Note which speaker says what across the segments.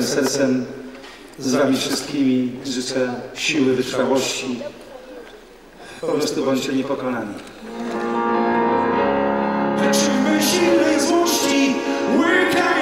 Speaker 1: sercem z Wami wszystkimi życzę siły, wytrwałości. Po prostu bądźcie niepokonani.
Speaker 2: Czujmy silnej złości, łykają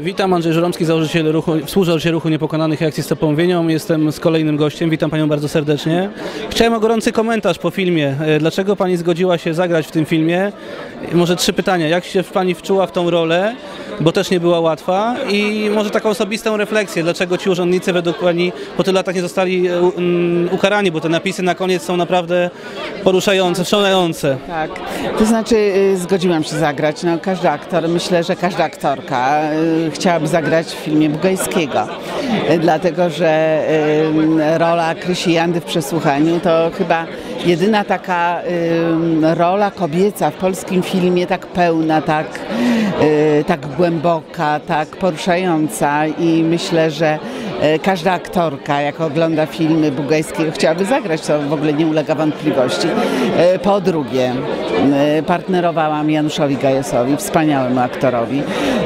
Speaker 3: Witam, Andrzej Żeromski, założyciel ruchu, współzałożyciel ruchu Niepokonanych Akcji z Połąwienią. Jestem z kolejnym gościem, witam Panią bardzo serdecznie. Chciałem o gorący komentarz po filmie. E, Dlaczego Pani zgodziła się zagrać w tym filmie? E, Może trzy pytania. Jak się Pani wczuła w tą rolę, bo też nie była łatwa i może taką osobistą refleksję, dlaczego ci urzędnicy według Pani po tylu latach nie zostali e, mm, ukarani, bo te napisy na koniec są naprawdę poruszające, wstrząsające.
Speaker 4: Tak, to znaczy y, zgodziłam się zagrać. No, każdy aktor, myślę, że każda aktorka y, chciałaby zagrać w filmie Bugajskiego. Dlatego, że rola Krysi Jandy w przesłuchaniu to chyba jedyna taka y, rola kobieca w polskim filmie tak pełna, tak, y, tak głęboka, tak poruszająca i myślę, że y, każda aktorka, jak ogląda filmy Bugajskiego, chciałaby zagrać, to w ogóle nie ulega wątpliwości. E, Po drugie, e, partnerowałam Januszowi Gajesowi, wspaniałemu aktorowi.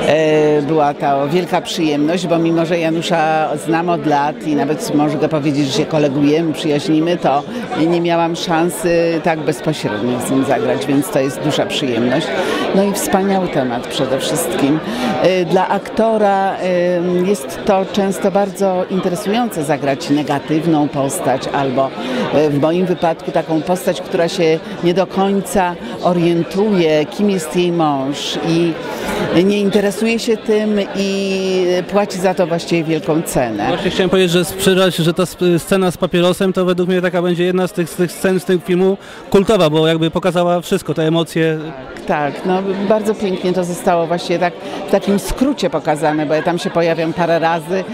Speaker 4: E, Była to wielka przyjemność, bo mimo, że Janusza znam od lat i nawet go powiedzieć, że się kolegujemy, przyjaźnimy, to nie miałam szansy tak bezpośrednio z nim zagrać, więc to jest duża przyjemność. No i wspaniały temat przede wszystkim. E, Dla aktora e, jest to często bardzo interesujące zagrać negatywną postać albo e, w moim wypadku taką postać, która się nie do końca orientuje, kim jest jej mąż i nie interesuje się tym i płaci za to właściwie wielką cenę.
Speaker 3: Właśnie chciałem powiedzieć, że sprzedać, że ta scena z papierosem to według mnie taka będzie jedna z tych, z tych scen z tego filmu kultowa, bo jakby pokazała wszystko, te emocje.
Speaker 4: Tak, no bardzo pięknie to zostało właściwie tak w takim skrócie pokazane, bo ja tam się pojawiam parę razy,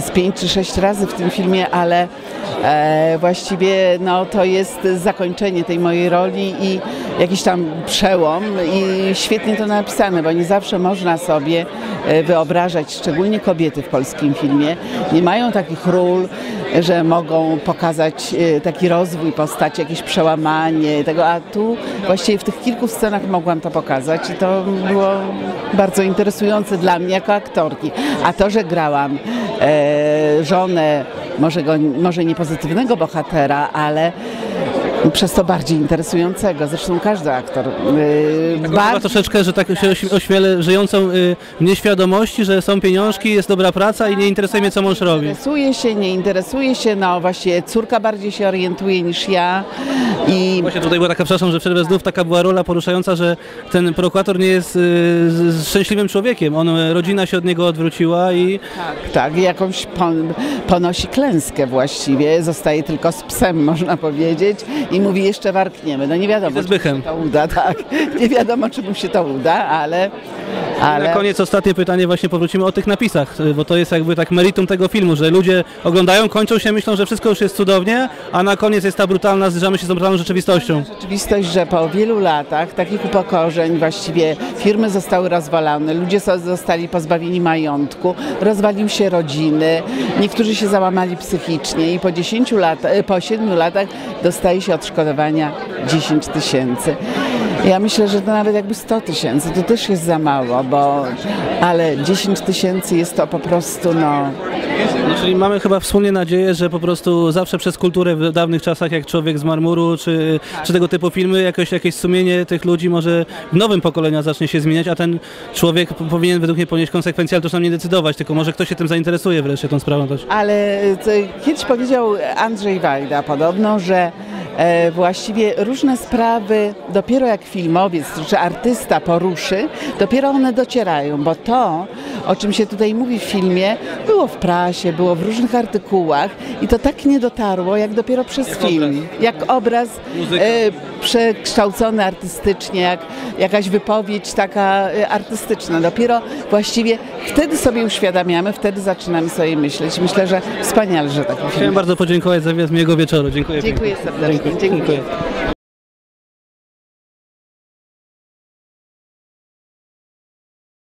Speaker 4: z pięć czy sześć razy w tym filmie, ale e, właściwie no, to jest zakończenie tej mojej roli i jakiś tam przełom i świetnie to napisane, bo nie zawsze można sobie e, wyobrażać, szczególnie kobiety w polskim filmie, nie mają takich ról, że mogą pokazać e, taki rozwój postaci, jakieś przełamanie tego, a tu właściwie w tych kilku scenach mogłam to pokazać i to było bardzo interesujące dla mnie jako aktorki. A to, że grałam e, żonę, może, go, może nie pozytywnego bohatera, ale przez to bardziej interesującego. Zresztą każdy aktor. E,
Speaker 3: Chyba
Speaker 4: bardzo-
Speaker 3: troszeczkę, że tak się oś- ośmielę, żyjącą y, w nieświadomości, że są pieniążki, jest dobra praca i nie interesuje mnie, co mąż robi.
Speaker 4: Interesuje się, nie interesuje się, no właściwie córka bardziej się orientuje niż ja i
Speaker 3: Właśnie tutaj była taka, przepraszam, że przerwę znów, taka była rola poruszająca, że ten prokurator nie jest y, z szczęśliwym człowiekiem. On, y, rodzina się od niego odwróciła i
Speaker 4: tak, tak, jakąś pon, ponosi klęskę właściwie, zostaje tylko z psem, można powiedzieć i mówi jeszcze warkniemy. No nie wiadomo, czy mu się to uda, tak, nie wiadomo, czy mu się to uda, ale... ale...
Speaker 3: na koniec ostatnie pytanie, właśnie powrócimy o tych napisach, y, bo to jest jakby tak meritum tego filmu, że ludzie oglądają, kończą się, myślą, że wszystko już jest cudownie, a na koniec jest ta brutalna, zderzamy się z tą brutalną rzeczywistością.
Speaker 4: Rzeczywistość, że po wielu latach takich upokorzeń właściwie firmy zostały rozwalane, ludzie zostali pozbawieni majątku, rozwalił się rodziny, niektórzy się załamali psychicznie i po 10 latach, po 7 latach dostaje się odszkodowania 10 tysięcy. Ja myślę, że to nawet jakby 100 tysięcy, to też jest za mało, bo ale 10 tysięcy jest to po prostu no
Speaker 3: No, czyli mamy chyba wspólnie nadzieję, że po prostu zawsze przez kulturę w dawnych czasach, jak Człowiek z marmuru, czy, czy tego typu filmy, jakoś, jakieś sumienie tych ludzi może w nowym pokoleniu zacznie się zmieniać, a ten człowiek powinien według mnie ponieść konsekwencje, ale to nam nie decydować, tylko może ktoś się tym zainteresuje wreszcie tą sprawą też.
Speaker 4: Ale to, kiedyś powiedział Andrzej Wajda podobno, że właściwie różne sprawy dopiero jak filmowiec czy artysta poruszy, dopiero one docierają, bo to, o czym się tutaj mówi w filmie, było w prasie, było w różnych artykułach i to tak nie dotarło, jak dopiero przez film. Jak obraz e, przekształcony artystycznie, jak jakaś wypowiedź taka e, artystyczna. Dopiero właściwie wtedy sobie uświadamiamy, wtedy zaczynamy sobie myśleć. Myślę, że wspaniale, że taki film.
Speaker 3: Chciałem bardzo podziękować za wywiad miłego wieczoru. Dziękuję.
Speaker 4: Dziękuję
Speaker 3: pięknie.
Speaker 4: serdecznie. Dziękuję.
Speaker 3: Dziękuję.